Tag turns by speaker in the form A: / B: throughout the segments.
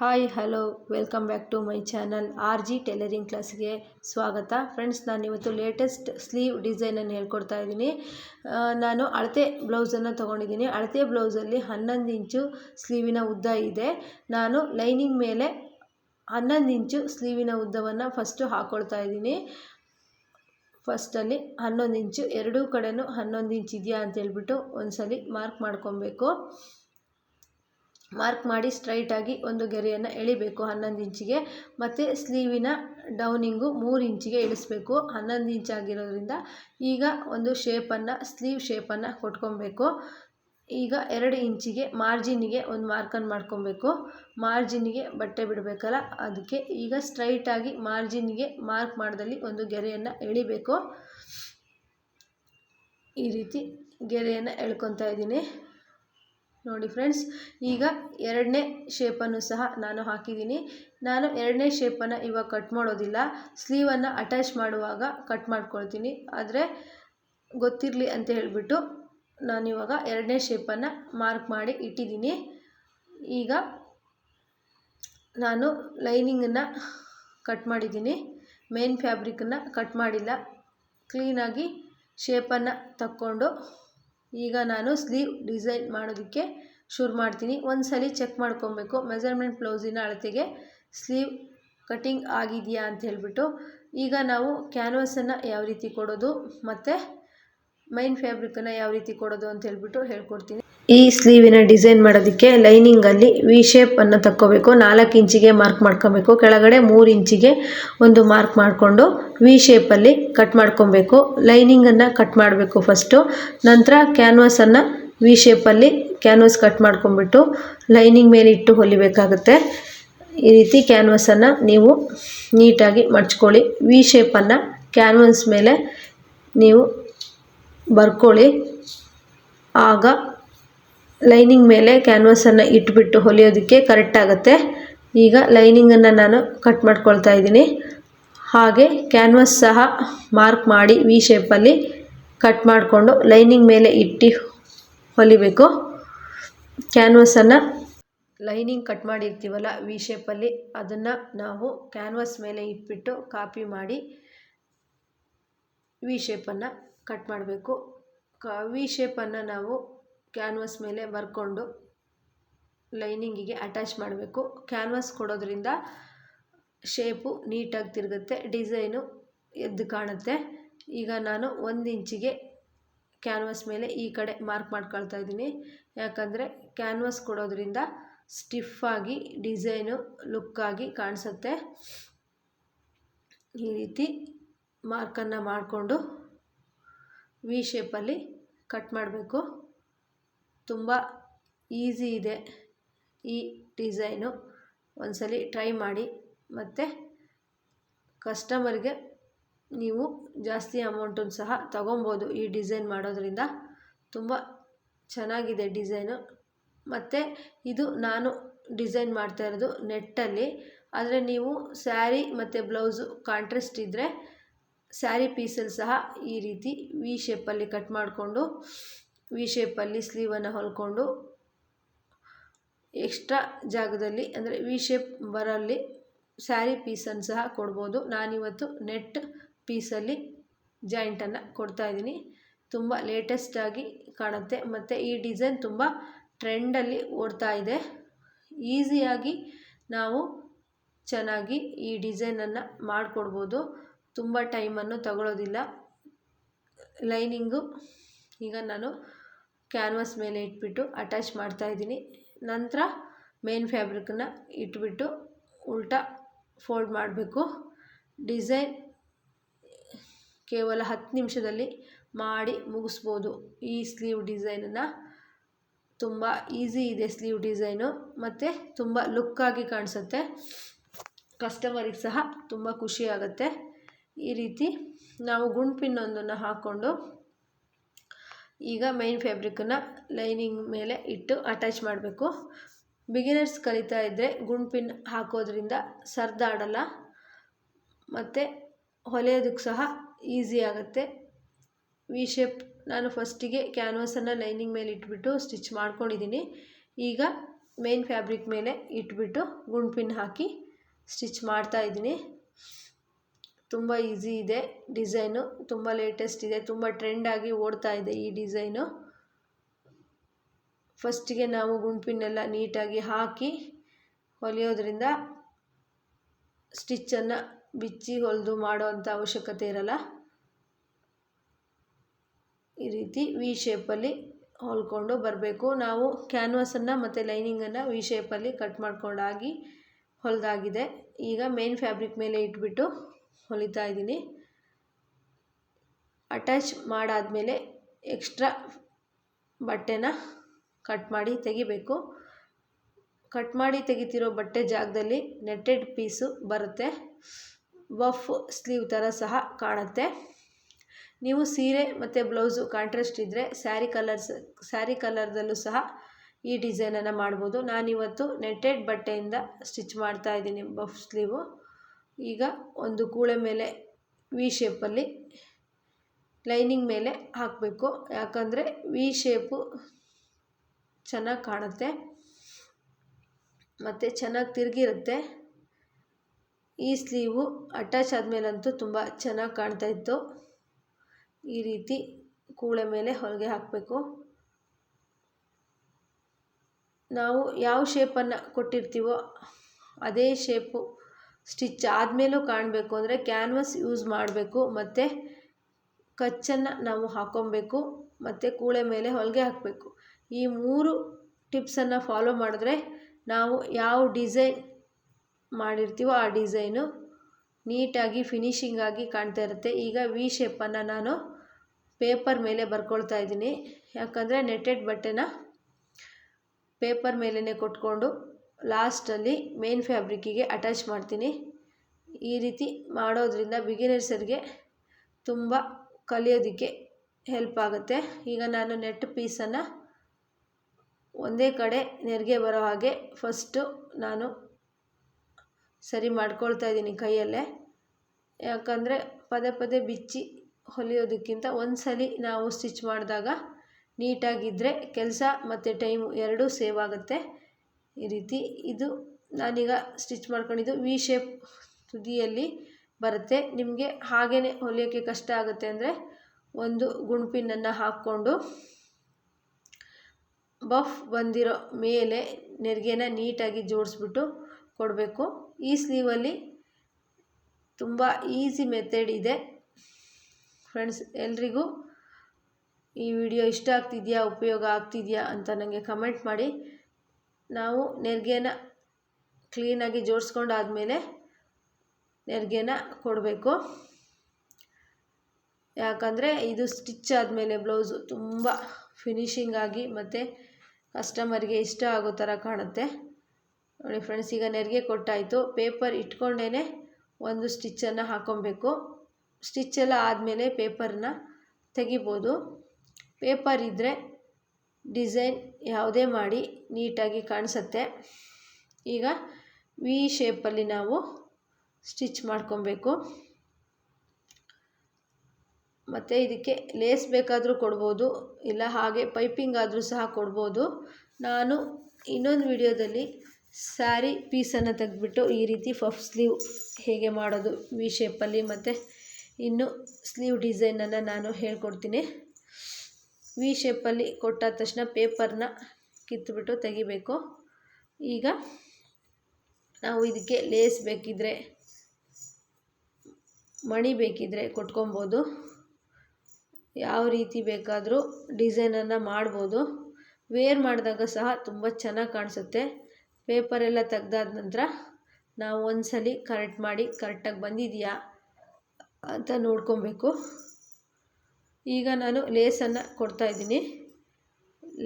A: Hi, hello, welcome back to my channel R G tailoring ಕ್ಲಾಸ್ಗೆ ಸ್ವಾಗತ. Friends, ನಾನು ಇವತ್ತು ಲೇಟೆಸ್ಟ್ ಸ್ಲೀವ್ ಡಿಸೈನನ್ನು ಹೇಳ್ಕೊಡ್ತಾ ಇದ್ದೀನಿ. ನಾನು ಅಳತೆ ಬ್ಲೌಸನ್ನು ತೊಗೊಂಡಿದ್ದೀನಿ. ಅಳತೆ ಬ್ಲೌಸಲ್ಲಿ ಹನ್ನೊಂದು ಇಂಚು ಸ್ಲೀವಿನ ಉದ್ದ ಇದೆ. ನಾನು ಲೈನಿಂಗ್ ಮೇಲೆ ಹನ್ನೊಂದು ಇಂಚು ಸ್ಲೀವಿನ ಉದ್ದವನ್ನು ಫಸ್ಟು ಹಾಕ್ಕೊಳ್ತಾ ಇದ್ದೀನಿ. ಫಸ್ಟಲ್ಲಿ ಹನ್ನೊಂದು ಇಂಚು, ಎರಡೂ ಕಡೆಯೂ ಹನ್ನೊಂದು ಇಂಚ್ ಇದೆಯಾ ಅಂತ ಹೇಳ್ಬಿಟ್ಟು ಒಂದ್ಸಲಿ ಮಾರ್ಕ್ ಮಾಡ್ಕೊಬೇಕು. ಮಾರ್ಕ್ ಮಾಡಿ ಸ್ಟ್ರೈಟಾಗಿ ಒಂದು ಗೆರೆಯನ್ನು ಎಳಿಬೇಕು. ಹನ್ನೊಂದು ಇಂಚಿಗೆ ಮತ್ತು ಸ್ಲೀವಿನ ಡೌನಿಂಗು ಮೂರು ಇಂಚಿಗೆ ಇಳಿಸ್ಬೇಕು. ಹನ್ನೊಂದು ಇಂಚ್ ಆಗಿರೋದ್ರಿಂದ ಈಗ ಒಂದು ಶೇಪನ್ನು, ಸ್ಲೀವ್ ಶೇಪನ್ನು ಕೊಟ್ಕೊಬೇಕು. ಈಗ ಎರಡು ಇಂಚಿಗೆ ಮಾರ್ಜಿನಿಗೆ ಒಂದು ಮಾರ್ಕನ್ನು ಮಾಡ್ಕೊಬೇಕು. ಮಾರ್ಜಿನಿಗೆ ಬಟ್ಟೆ ಬಿಡಬೇಕಲ್ಲ, ಅದಕ್ಕೆ ಈಗ ಸ್ಟ್ರೈಟಾಗಿ ಮಾರ್ಜಿನಿಗೆ ಮಾರ್ಕ್ ಮಾಡ್ದಲ್ಲಿ ಒಂದು ಗೆರೆಯನ್ನು ಎಳಿಬೇಕು. ಈ ರೀತಿ ಗೆರೆಯನ್ನು ಎಳ್ಕೊತಾ ಇದ್ದೀನಿ. ನೋಡಿ ಫ್ರೆಂಡ್ಸ್, ಈಗ ಎರಡನೇ ಶೇಪನ್ನು ಸಹ ನಾನು ಹಾಕಿದ್ದೀನಿ. ನಾನು ಎರಡನೇ ಶೇಪನ್ನು ಇವಾಗ ಕಟ್ ಮಾಡೋದಿಲ್ಲ. ಸ್ಲೀವನ್ನು ಅಟ್ಯಾಚ್ ಮಾಡುವಾಗ ಕಟ್ ಮಾಡ್ಕೊಳ್ತೀನಿ. ಆದರೆ ಗೊತ್ತಿರಲಿ ಅಂತ ಹೇಳಿಬಿಟ್ಟು ನಾನಿವಾಗ ಎರಡನೇ ಶೇಪನ್ನು ಮಾರ್ಕ್ ಮಾಡಿ ಇಟ್ಟಿದ್ದೀನಿ. ಈಗ ನಾನು ಲೈನಿಂಗನ್ನು ಕಟ್ ಮಾಡಿದ್ದೀನಿ. ಮೇನ್ ಫ್ಯಾಬ್ರಿಕನ್ನು ಕಟ್ ಮಾಡಿಲ್ಲ. ಕ್ಲೀನಾಗಿ ಶೇಪನ್ನು ತಕ್ಕೊಂಡು ಈಗ ನಾನು ಸ್ಲೀವ್ ಡಿಸೈನ್ ಮಾಡೋದಕ್ಕೆ ಶುರು ಮಾಡ್ತೀನಿ. ಒಂದು ಸಲ ಚೆಕ್ ಮಾಡ್ಕೊಬೇಕು. ಮೆಜರ್ಮೆಂಟ್ ಬ್ಲೌಸಿನ ಅಳತೆಗೆ ಸ್ಲೀವ್ ಕಟಿಂಗ್ ಆಗಿದೆಯಾ ಅಂತ ಹೇಳಿಬಿಟ್ಟು. ಈಗ ನಾವು ಕ್ಯಾನ್ವಸನ್ನು ಯಾವ ರೀತಿ ಕೊಡೋದು ಮತ್ತು ಮೈನ್ ಫ್ಯಾಬ್ರಿಕನ್ನು ಯಾವ ರೀತಿ ಕೊಡೋದು ಅಂತ ಹೇಳ್ಬಿಟ್ಟು ಹೇಳ್ಕೊಡ್ತೀನಿ. ಈ ಸ್ಲೀವಿನ ಡಿಸೈನ್ ಮಾಡೋದಕ್ಕೆ ಲೈನಿಂಗಲ್ಲಿ ವಿ ಶೇಪನ್ನು ತಕ್ಕೋಬೇಕು. ನಾಲ್ಕು ಇಂಚಿಗೆ ಮಾರ್ಕ್ ಮಾಡ್ಕೊಬೇಕು. ಕೆಳಗಡೆ ಮೂರು ಇಂಚಿಗೆ ಒಂದು ಮಾರ್ಕ್ ಮಾಡಿಕೊಂಡು ವಿ ಶೇಪಲ್ಲಿ ಕಟ್ ಮಾಡ್ಕೊಬೇಕು. ಲೈನಿಂಗನ್ನು ಕಟ್ ಮಾಡಬೇಕು ಫಸ್ಟು. ನಂತರ ಕ್ಯಾನ್ವಸನ್ನು ವಿ ಶೇಪಲ್ಲಿ ಕ್ಯಾನ್ವಸ್ ಕಟ್ ಮಾಡ್ಕೊಂಬಿಟ್ಟು ಲೈನಿಂಗ್ ಮೇಲೆ ಇಟ್ಟು ಹೊಲಿಬೇಕಾಗುತ್ತೆ. ಈ ರೀತಿ ಕ್ಯಾನ್ವಸನ್ನು ನೀವು ನೀಟಾಗಿ ಮಡ್ಚ್ಕೊಳ್ಳಿ. ವಿ ಶೇಪನ್ನು ಕ್ಯಾನ್ವಸ್ ಮೇಲೆ ನೀವು ಬರ್ಕೊಳ್ಳಿ. ಆಗ ಲೈನಿಂಗ್ ಮೇಲೆ ಕ್ಯಾನ್ವಸನ್ನು ಇಟ್ಬಿಟ್ಟು ಹೊಲಿಯೋದಕ್ಕೆ ಕರೆಕ್ಟ್ ಆಗುತ್ತೆ. ಈಗ ಲೈನಿಂಗನ್ನು ನಾನು ಕಟ್ ಮಾಡ್ಕೊಳ್ತಾ ಇದ್ದೀನಿ. ಹಾಗೆ ಕ್ಯಾನ್ವಸ್ ಸಹ ಮಾರ್ಕ್ ಮಾಡಿ ವಿ ಶೇಪಲ್ಲಿ ಕಟ್ ಮಾಡಿಕೊಂಡು ಲೈನಿಂಗ್ ಮೇಲೆ ಇಟ್ಟು ಹೊಲಿಬೇಕು. ಕ್ಯಾನ್ವಸನ್ನು ಲೈನಿಂಗ್ ಕಟ್ ಮಾಡಿರ್ತೀವಲ್ಲ ವಿ ಶೇಪಲ್ಲಿ ಅದನ್ನು ನಾವು ಕ್ಯಾನ್ವಸ್ ಮೇಲೆ ಇಟ್ಬಿಟ್ಟು ಕಾಪಿ ಮಾಡಿ ವಿ ಶೇಪನ್ನು ಕಟ್ ಮಾಡಬೇಕು. ಕ ವಿ ಶೇಪನ್ನು ನಾವು ಕ್ಯಾನ್ವಸ್ ಮೇಲೆ ಬರ್ಕೊಂಡು ಲೈನಿಂಗಿಗೆ ಅಟ್ಯಾಚ್ ಮಾಡಬೇಕು. ಕ್ಯಾನ್ವಸ್ ಕೊಡೋದ್ರಿಂದ ಶೇಪು ನೀಟಾಗಿ ತಿರುಗುತ್ತೆ ಡಿಸೈನು ಎದ್ದು ಕಾಣುತ್ತೆ. ಈಗ ನಾನು ಒಂದು ಇಂಚಿಗೆ ಕ್ಯಾನ್ವಸ್ ಮೇಲೆ ಈ ಕಡೆ ಮಾರ್ಕ್ ಮಾಡ್ಕೊಳ್ತಾ ಇದ್ದೀನಿ. ಯಾಕಂದರೆ ಕ್ಯಾನ್ವಸ್ ಕೊಡೋದ್ರಿಂದ ಸ್ಟಿಫಾಗಿ ಡಿಸೈನು, ಲುಕ್ಕಾಗಿ ಕಾಣಿಸುತ್ತೆ. ಈ ರೀತಿ ಮಾರ್ಕನ್ನು ಮಾಡಿಕೊಂಡು ವಿ ಶೇಪಲ್ಲಿ ಕಟ್ ಮಾಡಬೇಕು. ತುಂಬ ಈಸಿ ಇದೆ ಈ ಡಿಸೈನು. ಒಂದ್ಸಲಿ ಟ್ರೈ ಮಾಡಿ ಮತ್ತು ಕಸ್ಟಮರ್ಗೆ ನೀವು ಜಾಸ್ತಿ ಅಮೌಂಟನ್ನು ಸಹ ತಗೊಬೋದು ಈ ಡಿಸೈನ್ ಮಾಡೋದ್ರಿಂದ. ತುಂಬ ಚೆನ್ನಾಗಿದೆ ಡಿಸೈನು. ಮತ್ತು ಇದು ನಾನು ಡಿಸೈನ್ ಮಾಡ್ತಾ ಇರೋದು ನೆಟ್ಟಲ್ಲಿ. ಆದರೆ ನೀವು ಸ್ಯಾರಿ ಮತ್ತು ಬ್ಲೌಸು ಕಾಂಟ್ರೆಸ್ಟ್ ಇದ್ದರೆ ಸ್ಯಾರಿ ಪೀಸಲ್ಲಿ ಸಹ ಈ ರೀತಿ ವಿ ಶೇಪಲ್ಲಿ ಕಟ್ ಮಾಡಿಕೊಂಡು, ವಿ ಶೇಪಲ್ಲಿ ಸ್ಲೀವನ್ನು ಹೊಲ್ಕೊಂಡು ಎಕ್ಸ್ಟ್ರಾ ಜಾಗದಲ್ಲಿ ಅಂದರೆ ವಿ ಶೇಪ್ ಬರಲ್ಲಿ ಸ್ಯಾರಿ ಪೀಸನ್ನು ಸಹ ಕೊಡ್ಬೋದು. ನಾನಿವತ್ತು ನೆಟ್ ಪೀಸಲ್ಲಿ ಜಾಯಿಂಟನ್ನು ಕೊಡ್ತಾಯಿದ್ದೀನಿ ತುಂಬ ಲೇಟೆಸ್ಟಾಗಿ ಕಾಣುತ್ತೆ ಮತ್ತು ಈ ಡಿಸೈನ್ ತುಂಬ ಟ್ರೆಂಡಲ್ಲಿ ಓಡ್ತಾ ಇದೆ. ಈಸಿಯಾಗಿ ನಾವು ಚೆನ್ನಾಗಿ ಈ ಡಿಸೈನನ್ನು ಮಾಡಿಕೊಡ್ಬೋದು. ತುಂಬ ಟೈಮನ್ನು ತಗೊಳ್ಳೋದಿಲ್ಲ ಲೈನಿಂಗು ಈಗ ನಾನು ಕ್ಯಾನ್ವಸ್ ಮೇಲೆ ಇಟ್ಬಿಟ್ಟು ಅಟ್ಯಾಚ್ ಮಾಡ್ತಾಯಿದ್ದೀನಿ ನಂತರ ಮೇನ್ ಫ್ಯಾಬ್ರಿಕನ್ನು ಇಟ್ಬಿಟ್ಟು ಉಲ್ಟಾ ಫೋಲ್ಡ್ ಮಾಡಬೇಕು. ಡಿಸೈನ್ ಕೇವಲ ಹತ್ತು ನಿಮಿಷದಲ್ಲಿ ಮಾಡಿ ಮುಗಿಸ್ಬೋದು. ಈ ಸ್ಲೀವ್ ಡಿಸೈನನ್ನು ತುಂಬ ಈಸಿ ಇದೆ ಸ್ಲೀವ್ ಡಿಸೈನು ಮತ್ತು ತುಂಬ ಲುಕ್ಕಾಗಿ ಕಾಣಿಸುತ್ತೆ. ಕಸ್ಟಮರಿಗೆ ಸಹ ತುಂಬ ಖುಷಿಯಾಗುತ್ತೆ ಈ ರೀತಿ ನಾವು ಗುಂಡ್ಪಿನ್ನೊಂದನ್ನು ಹಾಕ್ಕೊಂಡು ಈಗ ಮೈನ್ ಫ್ಯಾಬ್ರಿಕ್ಕನ್ನು ಲೈನಿಂಗ್ ಮೇಲೆ ಇಟ್ಟು ಅಟ್ಯಾಚ್ ಮಾಡಬೇಕು. ಬಿಗಿನರ್ಸ್ ಕಲಿತಾ ಇದ್ದರೆ ಗುಂಡ್ಪಿನ್ ಹಾಕೋದ್ರಿಂದ ಸರ್ದಾಡಲ್ಲ. ಮತ್ತು ಹೊಲೆಯೋದಕ್ಕೆ ಸಹ ಈಸಿ ಆಗುತ್ತೆ. ವಿ ಶೇಪ್ ನಾನು ಫಸ್ಟಿಗೆ ಕ್ಯಾನ್ವಸನ್ನು ಲೈನಿಂಗ್ ಮೇಲೆ ಇಟ್ಬಿಟ್ಟು ಸ್ಟಿಚ್ ಮಾಡ್ಕೊಂಡಿದ್ದೀನಿ ಈಗ ಮೇನ್ ಫ್ಯಾಬ್ರಿಕ್ ಮೇಲೆ ಇಟ್ಬಿಟ್ಟು ಗುಂಡ್ಪಿನ್ ಹಾಕಿ ಸ್ಟಿಚ್ ಮಾಡ್ತಾ ಇದ್ದೀನಿ. ತುಂಬ ಈಸಿ ಇದೆ ಡಿಸೈನು ತುಂಬ ಲೇಟೆಸ್ಟ್ ಇದೆ. ತುಂಬ ಟ್ರೆಂಡಾಗಿ ಓಡ್ತಾ ಇದೆ ಈ ಡಿಸೈನು ಫಸ್ಟಿಗೆ ನಾವು ಗುಂಪಿನೆಲ್ಲ ನೀಟಾಗಿ ಹಾಕಿ ಹೊಲಿಯೋದ್ರಿಂದ ಸ್ಟಿಚ್ಚನ್ನು ಬಿಚ್ಚಿ ಹೊಲಿದು ಮಾಡೋವಂಥ ಅವಶ್ಯಕತೆ ಇರಲ್ಲ. ಈ ರೀತಿ ವಿ ಶೇಪಲ್ಲಿ ಹೊಲ್ಕೊಂಡು ಬರಬೇಕು. ನಾವು ಕ್ಯಾನ್ವಾಸನ್ನು ಮತ್ತು ಲೈನಿಂಗನ್ನು ವಿ ಶೇಪಲ್ಲಿ ಕಟ್ ಮಾಡ್ಕೊಂಡಾಗಿ ಹೊಲ್ದಾಗಿದೆ. ಈಗ ಮೇನ್ ಫ್ಯಾಬ್ರಿಕ್ ಮೇಲೆ ಇಟ್ಬಿಟ್ಟು ಹೊಲಿತಾ ಇದ್ದೀನಿ. ಅಟ್ಯಾಚ್ ಮಾಡಾದಮೇಲೆ ಎಕ್ಸ್ಟ್ರಾ ಬಟ್ಟೆನ ಕಟ್ ಮಾಡಿ ತೆಗಿಬೇಕು. ಕಟ್ ಮಾಡಿ ತೆಗಿತಿರೋ ಬಟ್ಟೆ ಜಾಗದಲ್ಲಿ ನೆಟ್ಟೆಡ್ ಪೀಸು ಬರುತ್ತೆ. ಬಫ್ ಸ್ಲೀವ್ ಥರ ಸಹ ಕಾಣುತ್ತೆ. ನೀವು ಸೀರೆ ಮತ್ತು ಬ್ಲೌಸು ಕಾಂಟ್ರಾಸ್ಟ್ ಇದ್ದರೆ ಸ್ಯಾರಿ ಕಲರ್ಸ್, ಸ್ಯಾರಿ ಕಲರ್ದಲ್ಲೂ ಸಹ ಈ ಡಿಸೈನನ್ನು ಮಾಡ್ಬೋದು. ನಾನಿವತ್ತು ನೆಟ್ಟೆಡ್ ಬಟ್ಟೆಯಿಂದ ಸ್ಟಿಚ್ ಮಾಡ್ತಾ ಇದ್ದೀನಿ ಬಫ್ ಸ್ಲೀವು. ಈಗ ಒಂದು ಕೂಳೆ ಮೇಲೆ ವಿ ಶೇಪಲ್ಲಿ ಲೈನಿಂಗ್ ಮೇಲೆ ಹಾಕಬೇಕು. ಯಾಕಂದರೆ ವಿ ಶೇಪು ಚೆನ್ನಾಗಿ ಕಾಣುತ್ತೆ. ಮತ್ತು ಚೆನ್ನಾಗಿ ತಿರುಗಿರುತ್ತೆ. ಈ ಸ್ಲೀವು ಅಟ್ಯಾಚ್ ಆದಮೇಲಂತೂ ತುಂಬ ಚೆನ್ನಾಗಿ ಕಾಣ್ತಾ ಇತ್ತು. ಈ ರೀತಿ ಕೂಳೆ ಮೇಲೆ ಹೊಲಿಗೆ ಹಾಕಬೇಕು. ನಾವು ಯಾವ ಶೇಪನ್ನು ಕೊಟ್ಟಿರ್ತೀವೋ ಅದೇ ಶೇಪು ಸ್ಟಿಚ್ ಆದಮೇಲೂ ಕಾಣಬೇಕು ಅಂದರೆ ಕ್ಯಾನ್ವಸ್ ಯೂಸ್ ಮಾಡಬೇಕು. ಮತ್ತು ಕಚ್ಚನ್ನು ನಾವು ಹಾಕ್ಕೊಬೇಕು ಮತ್ತು ಕೂಳೆ ಮೇಲೆ ಹೊಲಿಗೆ ಹಾಕಬೇಕು. ಈ ಮೂರು ಟಿಪ್ಸನ್ನು ಫಾಲೋ ಮಾಡಿದ್ರೆ ನಾವು ಯಾವ ಡಿಸೈನ್ ಮಾಡಿರ್ತೀವೋ ಆ ಡಿಸೈನು. ನೀಟಾಗಿ ಫಿನಿಶಿಂಗಾಗಿ ಕಾಣ್ತಾ ಇರುತ್ತೆ. ಈಗ ವಿ ಶೇಪನ್ನು ನಾನು ಪೇಪರ್ ಮೇಲೆ ಬರ್ಕೊಳ್ತಾ ಇದ್ದೀನಿ. ಯಾಕಂದರೆ ನೆಟ್ಟೆಡ್ ಬಟ್ಟೆನ ಪೇಪರ್ ಮೇಲೇ ಕೊಟ್ಕೊಂಡು ಲಾಸ್ಟಲ್ಲಿ ಮೇನ್ ಫ್ಯಾಬ್ರಿಕ್ಕಿಗೆ ಅಟ್ಯಾಚ್ ಮಾಡ್ತೀನಿ. ಈ ರೀತಿ ಮಾಡೋದ್ರಿಂದ ಬಿಗಿನರ್ಸರಿಗೆ ತುಂಬ ಕಲಿಯೋದಕ್ಕೆ ಹೆಲ್ಪ್ ಆಗುತ್ತೆ. ಈಗ ನಾನು ನೆಟ್ ಪೀಸನ್ನು ಒಂದೇ ಕಡೆ ನೆರಿಗೆ ಬರೋ ಹಾಗೆ ಫಸ್ಟು ನಾನು ಸರಿ ಮಾಡ್ಕೊಳ್ತಾ ಇದ್ದೀನಿ ಕೈಯಲ್ಲೇ. ಯಾಕಂದರೆ ಪದೇ ಪದೇ ಬಿಚ್ಚಿ ಹೊಲಿಯೋದಕ್ಕಿಂತ ಒಂದು ಸಲ ನಾವು ಸ್ಟಿಚ್ ಮಾಡಿದಾಗ ನೀಟಾಗಿದ್ದರೆ ಕೆಲಸ ಮತ್ತು ಟೈಮು ಎರಡೂ ಸೇವ್ ಆಗುತ್ತೆ. ಈ ರೀತಿ ಇದು ನಾನೀಗ ಸ್ಟಿಚ್ ಮಾಡ್ಕೊಂಡಿದ್ದು ವಿ ಶೇಪ್ ತುದಿಯಲ್ಲಿ ಬರುತ್ತೆ. ನಿಮಗೆ ಹಾಗೇ ಹೊಲಿಯೋಕ್ಕೆ ಕಷ್ಟ ಆಗುತ್ತೆ ಅಂದರೆ ಒಂದು ಗುಂಪಿನನ್ನು ಹಾಕ್ಕೊಂಡು ಬಫ್ ಬಂದಿರೋ ಮೇಲೆ ನೆರಿಗೆನ ನೀಟಾಗಿ ಜೋಡಿಸ್ಬಿಟ್ಟು ಕೊಡಬೇಕು. ಈ ಸ್ಲೀವಲ್ಲಿ ತುಂಬ ಈಸಿ ಮೆಥಡ್ ಇದೆ. ಫ್ರೆಂಡ್ಸ್, ಎಲ್ರಿಗೂ ಈ ವಿಡಿಯೋ ಇಷ್ಟ ಆಗ್ತಿದೆಯಾ, ಉಪಯೋಗ ಆಗ್ತಿದೆಯಾ ಅಂತ ನನಗೆ ಕಮೆಂಟ್ ಮಾಡಿ. ನಾವು ನೆರಿಗೆನ ಕ್ಲೀನಾಗಿ ಜೋಡಿಸ್ಕೊಂಡಾದಮೇಲೆ ನೆರಿಗೆನ ಕೊಡಬೇಕು. ಯಾಕಂದರೆ ಇದು ಸ್ಟಿಚ್ ಆದಮೇಲೆ ಬ್ಲೌಸು ತುಂಬ ಫಿನಿಶಿಂಗ್ ಆಗಿ ಮತ್ತು ಕಸ್ಟಮರ್ಗೆ ಇಷ್ಟ ಆಗೋ ಥರ ಕಾಣುತ್ತೆ. ನೋಡಿ ಫ್ರೆಂಡ್ಸ್, ಈಗ ನೆರಿಗೆ ಕೊಟ್ಟಾಯಿತು. ಪೇಪರ್ ಇಟ್ಕೊಂಡೇ ಒಂದು ಸ್ಟಿಚ್ಚನ್ನು ಹಾಕ್ಕೊಬೇಕು ಸ್ಟಿಚ್ಚೆಲ್ಲ ಆದಮೇಲೆ ಪೇಪರ್ನ ತೆಗಿಬೋದು. ಪೇಪರ್ ಇದ್ದರೆ ಡಿಸೈನ್ ಯಾವುದೇ ಮಾಡಿ ನೀಟಾಗಿ ಕಾಣಿಸುತ್ತೆ. ಈಗ ವಿ ಶೇಪಲ್ಲಿ ನಾವು ಸ್ಟಿಚ್ ಮಾಡ್ಕೊಬೇಕು. ಮತ್ತು ಇದಕ್ಕೆ ಲೇಸ್ ಬೇಕಾದರೂ ಕೊಡ್ಬೋದು, ಇಲ್ಲ ಹಾಗೆ ಪೈಪಿಂಗ್ ಆದರೂ ಸಹ ಕೊಡ್ಬೋದು. ನಾನು ಇನ್ನೊಂದು ವಿಡಿಯೋದಲ್ಲಿ ಸ್ಯಾರಿ ಪೀಸನ್ನು ತೆಗೆದ್ಬಿಟ್ಟು ಈ ರೀತಿ ಫಫ್ ಸ್ಲೀವ್ ಹೇಗೆ ಮಾಡೋದು ವಿ ಶೇಪಲ್ಲಿ ಮತ್ತು ಇನ್ನು ಸ್ಲೀವ್ ಡಿಸೈನನ್ನು ನಾನು ಹೇಳ್ಕೊಡ್ತೀನಿ. ವಿ ಶೇಪಲ್ಲಿ ಕೊಟ್ಟಾದ ತಕ್ಷಣ ಪೇಪರ್ನ ಕಿತ್ತುಬಿಟ್ಟು ತೆಗಿಬೇಕು. ಈಗ ನಾವು ಇದಕ್ಕೆ ಲೇಸ್ ಬೇಕಿದ್ರೆ, ಮಣಿ ಬೇಕಿದ್ರೆ ಕೊಟ್ಕೊಬೋದು. ಯಾವ ರೀತಿ ಬೇಕಾದರೂ ಡಿಸೈನನ್ನು ಮಾಡ್ಬೋದು. ವೇರ್ ಮಾಡಿದಾಗ ಸಹ ತುಂಬ ಚೆನ್ನಾಗಿ ಕಾಣಿಸುತ್ತೆ. ಪೇಪರೆಲ್ಲ ತೆಗ್ದಾದ ನಂತರ ನಾವು ಒಂದ್ಸಲ ಕರೆಕ್ಟ್ ಮಾಡಿ ಕರೆಕ್ಟಾಗಿ ಬಂದಿದೆಯಾ ಅಂತ ನೋಡ್ಕೊಬೇಕು. ಈಗ ನಾನು ಲೇಸನ್ನು ಕೊಡ್ತಾಯಿದ್ದೀನಿ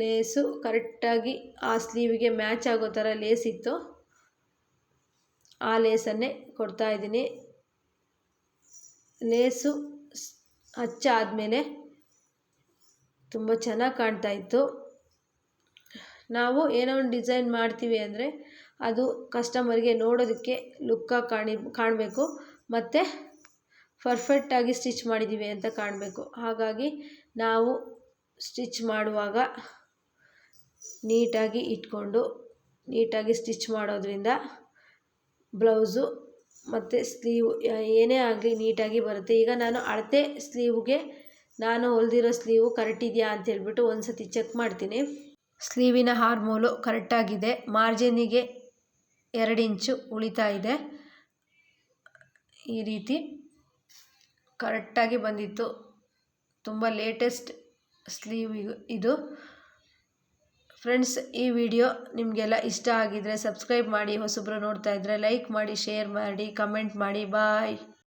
A: ಲೇಸು ಕರೆಕ್ಟಾಗಿ ಆ ಸ್ಲೀವಿಗೆ ಮ್ಯಾಚ್ ಆಗೋ ಥರ ಲೇಸ್ ಇತ್ತು. ಆ ಲೇಸನ್ನೇ ಕೊಡ್ತಾಯಿದ್ದೀನಿ ಲೇಸು ಹಚ್ಚಾದಮೇಲೆ ತುಂಬ ಚೆನ್ನಾಗಿ ಕಾಣ್ತಾ ಇತ್ತು. ನಾವು ಏನೋ ಒಂದು ಡಿಸೈನ್ ಮಾಡ್ತೀವಿ ಅಂದರೆ ಅದು ಕಸ್ಟಮರ್ಗೆ ನೋಡೋದಕ್ಕೆ ಲುಕ್ಕಾಗಿ ಕಾಣಿ ಕಾಣಬೇಕು ಮತ್ತು ಪರ್ಫೆಕ್ಟಾಗಿ ಸ್ಟಿಚ್ ಮಾಡಿದ್ದೀವಿ ಅಂತ ಕಾಣಬೇಕು. ಹಾಗಾಗಿ ನಾವು ಸ್ಟಿಚ್ ಮಾಡುವಾಗ ನೀಟಾಗಿ ಇಟ್ಕೊಂಡು ನೀಟಾಗಿ ಸ್ಟಿಚ್ ಮಾಡೋದ್ರಿಂದ ಬ್ಲೌಸು ಮತ್ತು ಸ್ಲೀವ್ ಏನೇ ಆಗಲಿ ನೀಟಾಗಿ ಬರುತ್ತೆ. ಈಗ ನಾನು ಅಳತೆ ಸ್ಲೀವ್ಗೆ ನಾನು ಹೊಲ್ದಿರೋ ಸ್ಲೀವು ಕರೆಕ್ಟ್ ಇದೆಯಾ ಅಂತೇಳ್ಬಿಟ್ಟು ಒಂದು ಸತಿ ಚೆಕ್ ಮಾಡ್ತೀನಿ. ಸ್ಲೀವಿನ ಹಾರ್ಮೋಲು ಕರೆಕ್ಟಾಗಿದೆ. ಮಾರ್ಜಿನಿಗೆ ಎರಡು ಇಂಚು ಉಳಿತಾ ಇದೆ. ಈ ರೀತಿ ಕರೆಕ್ಟಾಗಿ ಬಂದಿತ್ತು. ತುಂಬ ಲೇಟೆಸ್ಟ್ ಸ್ಲೀವ್ ಇದು. ಫ್ರೆಂಡ್ಸ್, ಈ ವಿಡಿಯೋ ನಿಮಗೆಲ್ಲ ಇಷ್ಟ ಆಗಿದರೆ ಸಬ್ಸ್ಕ್ರೈಬ್ ಮಾಡಿ. ಹೊಸಬ್ರು ನೋಡ್ತಾ ಇದ್ದರೆ ಲೈಕ್ ಮಾಡಿ, ಶೇರ್ ಮಾಡಿ, ಕಮೆಂಟ್ ಮಾಡಿ. ಬಾಯ್.